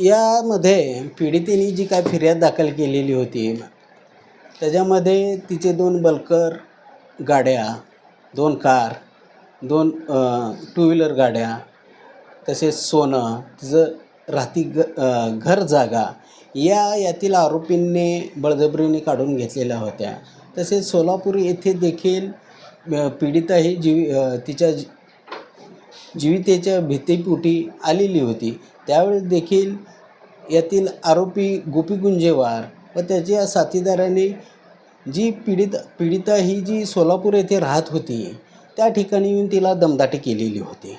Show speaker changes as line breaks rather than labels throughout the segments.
यामध्ये पीडितेने जी काय फिर्याद दाखल केलेली होती त्याच्यामध्ये तिचे दोन बल्कर गाड्या दोन कार दोन टू व्हीलर गाड्या तसेच सोनं तिचं राहती ग घर जागा या यातील आरोपींनी बळजबरीने काढून घेतलेल्या होत्या. तसेच सोलापूर येथे देखील पीडिता ही जीवी तिच्या जी- जीवितेच्या भीतीपोटी आलेली होती. त्यावेळेस देखील यातील आरोपी गोपी गुंजेवार व त्याच्या साथीदाराने जी पीडित पीडिता ही जी सोलापूर येथे राहत होती त्या ठिकाणी येऊन तिला दमदाटी केलेली होती.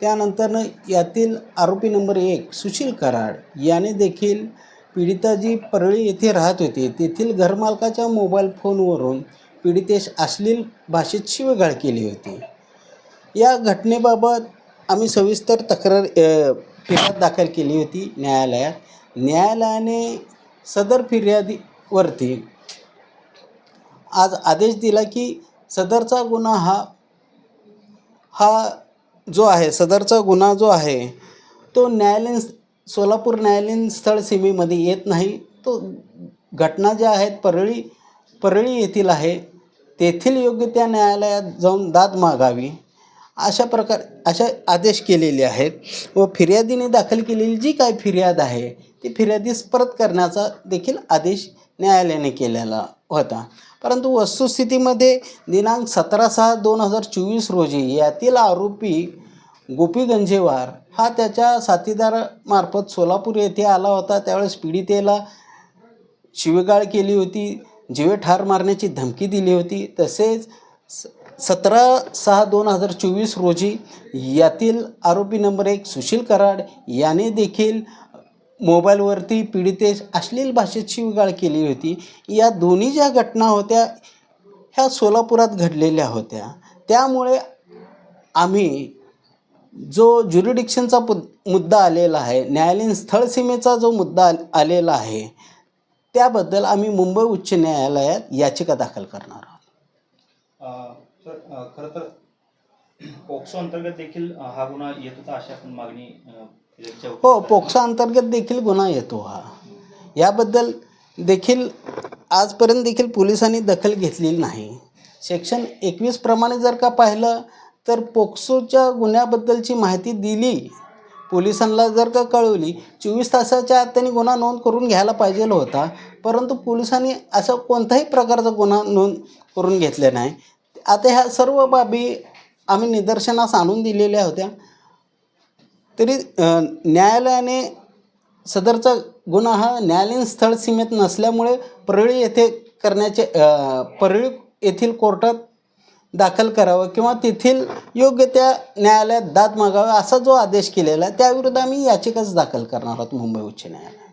त्यानंतरनं यातील आरोपी नंबर एक सुशील कराड याने देखील पीडिता जी परळी येथे राहत होती. तेथील घरमालकाच्या मोबाईल फोनवरून पीडितेश अश्लील भाषेत शिवगाळ केली होती. या घटनेबाबत आम्ही सविस्तर तक्रार फिर्याद दाखल केली होती न्यायालयात. न्यायालयाने सदर फिर्यादीवरती आज आदेश दिला की सदरचा गुन्हा हा हा जो आहे सदरचा गुन्हा जो आहे तो न्यायालयीन सोलापूर न्यायालयीन स्थळ सीमेमध्ये येत नाही. तो घटना ज्या आहेत परळी परळी येथील आहे तेथील योग्य त्या न्यायालयात जाऊन दाद मागावी. अशा प्रकार अशा आदेश केलेले आहेत व फिर्यादीने दाखल केलेली जी काय फिर्याद आहे ती फिर्यादीस परत करण्याचा देखील आदेश न्यायालयाने केलेला होता. परंतु वस्तुस्थितीमध्ये दिनांक सतरा सहा दोन हजार चोवीस रोजी यातील आरोपी गोपी गंजेवार हा त्याच्या साथीदारामार्फत सोलापूर येथे आला होता. त्यावेळेस पीडितेला शिवेगाळ केली होती जीवे ठार मारण्याची धमकी दिली होती. तसेच सतरा सहा दोन हजार चोवीस रोजी यातील आरोपी नंबर एक सुशील कराड याने देखील मोबाईलवरती पीडितेस अश्लील भाषेत शिवगाळ केली होती. या दोन्ही ज्या घटना होत्या ह्या सोलापुरात घडलेल्या होत्या. त्यामुळे आम्ही जो ज्युरिडिक्शनचा पुद मुद्दा आलेला आहे न्यायालयीन स्थळ सीमेचा जो मुद्दा आलेला आहे त्याबद्दल आम्ही मुंबई उच्च न्यायालयात याचिका दाखल करणार आहोत.
अ, खरं तर पोक्सो अंतर्गत देखील हा गुन्हा येत होता अशी आपण मागणी
हो पोक्सो अंतर्गत देखील गुन्हा येतो हा. याबद्दल देखील आजपर्यंत देखील पोलिसांनी दखल घेतलेली नाही. सेक्शन एकवीस प्रमाणे जर का पाहिलं तर पोक्सोच्या गुन्ह्याबद्दलची माहिती दिली पोलिसांना जर का कळवली चोवीस तासाच्या आत त्यांनी गुन्हा नोंद करून घ्यायला पाहिजे होता परंतु पोलिसांनी असा कोणताही प्रकारचा गुन्हा नोंद करून घेतले नाही. आता ह्या सर्व बाबी आम्ही निदर्शनास आणून दिलेल्या होत्या. तरी न्यायालयाने सदरचा गुन्हा हा न्यायालयीन स्थळ सीमेत नसल्यामुळे परळी येथे करण्याचे परळी येथील कोर्टात दाखल करावं किंवा तेथील योग्य त्या न्यायालयात दाद मागावं असा जो आदेश केलेला आहे त्याविरुद्ध आम्ही याचिकाच दाखल करणार आहोत मुंबई उच्च न्यायालयात.